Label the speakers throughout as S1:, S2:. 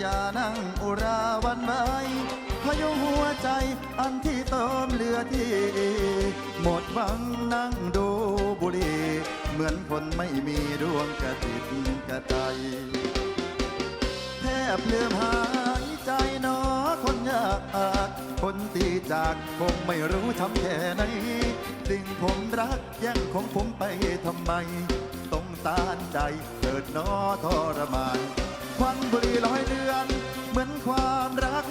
S1: อย่านั่งอุราวันไว้พยุงหัวใจอันที่เติมเหลือที่ หมดหวังนั่งดูบุหรี เหมือนคนไม่มีดวงกระติดกระใจ แทบเลือมหายใจนอคนยากคนตีจากคงไม่รู้ทำแค่ไหนสิ่งผมรักแย่งของผมไปทำไม ต้องตานใจเกิดนอทรมาน ควันบุหรี่ลอยเดือน เหมือนความรัก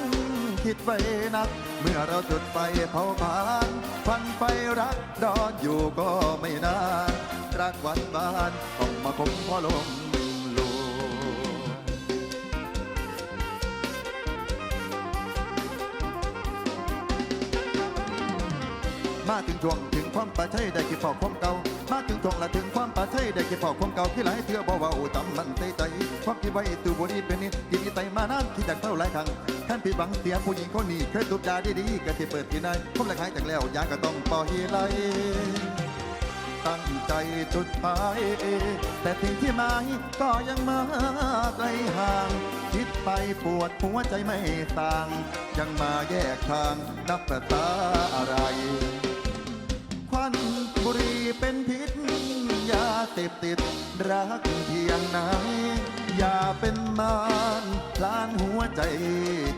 S1: คิดไว้นัก เมื่อเราจุดไฟเผาผลาญควันไฟรักดอนอยู่ก็ไม่นานรักหวันบานต้องมาคมพอลมลวงมาถึงช่วงถึงความป่าชัยได้กี่ฟอกความเก่า มาถึงช่วงละถึงความป่าชัยได้กี่ฟอกความเก่าที่หลายเทื่อบอกว่าอ้ตำมันใจใจ ความคิดไว้ตัวบดีเป็นนี่กินอีไตมานานคิดจากเท่าหลายครั้งท่านผิดหวังเสียผู้หญิงคนนี้เคยตุบยาดีๆก็ที่เปิดที่นายผมละหายจากแล้วยาก็ต้องปล่อยไหลตั้งใจจุดหมายแต่ถึงที่หมายก็ยังมาไกลห่าง คิดไปปวดหัวใจไม่ต่าง ยังมาแยกทางนับประตาอะไรควันบุหรีเป็นพิษยาเสพติดรักเพียงไหน อย่าเป็นมารพลานหัวใจ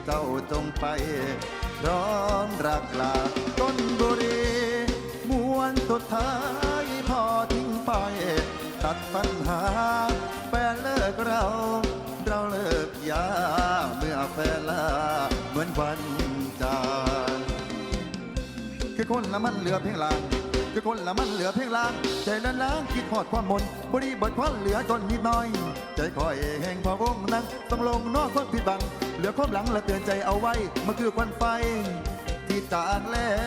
S1: เจ้าจงไป ร้อนรักลาต้นบุรีมวนสุดท้ายพอทิ้งไป ตัดปัญหา แฟนเลิกเรา เราเลิกยา เมื่อแฟนลา เหมือนวันจากคือคนละมันเหลือเพียงลาง คือคนละมันเหลือเพียงลาง ใจละล้างคิดหอดความมนบริบทความเหลือจนนิดหน้อย ใจคอยแห่งพะวงนั้นต้องลงนอกคนผิดบัง เหลือความหลังและเตือนใจเอาไว้มันคือควันไฟ ที่ตางแล้ว